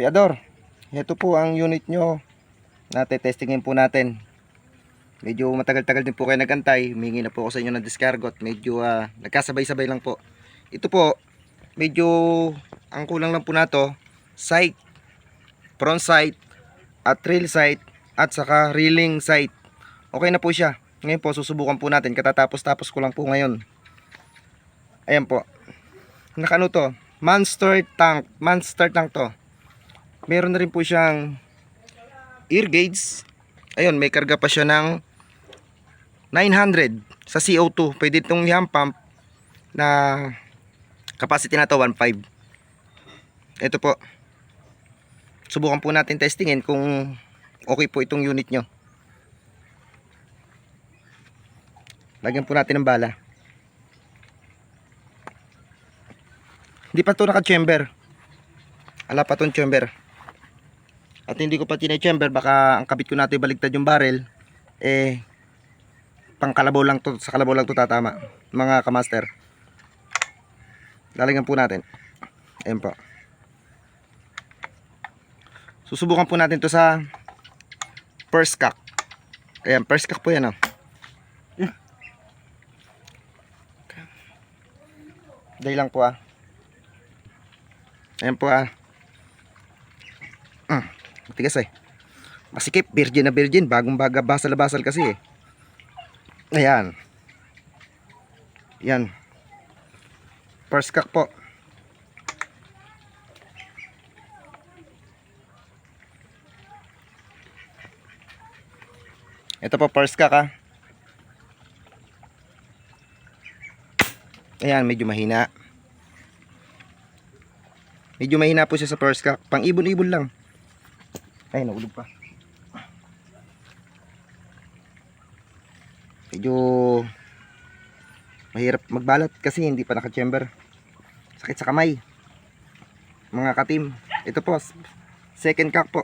Piador, ito po ang unit nyo na testingin po natin. Medyo matagal-tagal din po kayo nagantay. Humingi na po ako sa inyo ng discargot. Medyo ah, nagkasabay-sabay lang po. Ito po, medyo ang kulang lang po na to, sight, front sight, at trail sight, at saka reeling sight. Okay na po siya. Ngayon po, susubukan po natin. Katatapos-tapos ko lang po ngayon. Ayan po. Nakano to? Monster tank. Monster tank to. Meron na rin po siyang ear gauge. Ayun, may karga pa siya ng 900 sa CO2. Pwede itong hand pump na capacity na to 1.5. Ito po. Subukan po natin testingin kung okay po itong unit nyo. Lagyan po natin ng bala. Hindi pa ito naka-chamber. Ala pa itong chamber. At hindi ko pa tina-chamber, baka ang kabit ko natin baligtad yung barrel, eh, pang kalabaw lang to, sa kalabaw lang to tatama. Mga kamaster. Lalagyan po natin. Ayan po. Susubukan po natin to sa first cock. Ayan, first cock po yan oh. Dahil lang po ah. Ayan po ah. Matigas eh. Masikip, virgin na virgin. Bagong baga, basal-basal kasi eh. Ayan. Yan. First cock po. Ito po first cock ah. Ayan, medyo mahina. Medyo mahina po siya sa first cock. Pang ibon-ibon lang. Ay, naulog pa. Medyo mahirap magbalat kasi hindi pa naka-chamber. Sakit sa kamay. Mga katim. Ito po, second cock po.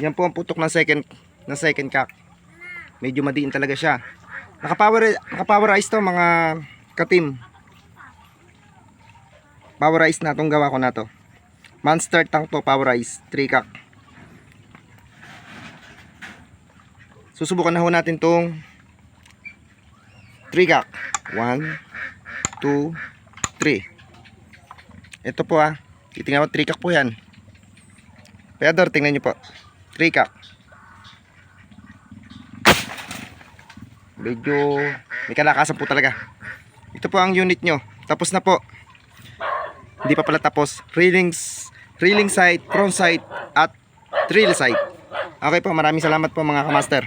Yan po ang putok ng second ng second cock. Medyo madiin talaga siya. Naka-power naka-powerize to mga katim. Powerize na tong gawa ko na to. Monster tank to powerize, 3 cock. Susubukan na ho natin tong 3 cock. 1 2 3. Ito po ah. Titingnan mo 3 cock po 'yan. Pedor, tingnan niyo po. 3 cock. Medyo may kalakasan po talaga. Ito po ang unit nyo. Tapos na po. Hindi pa pala tapos. Reelings, reeling site, prone site, at drill site. Okay po, maraming salamat po mga kamaster.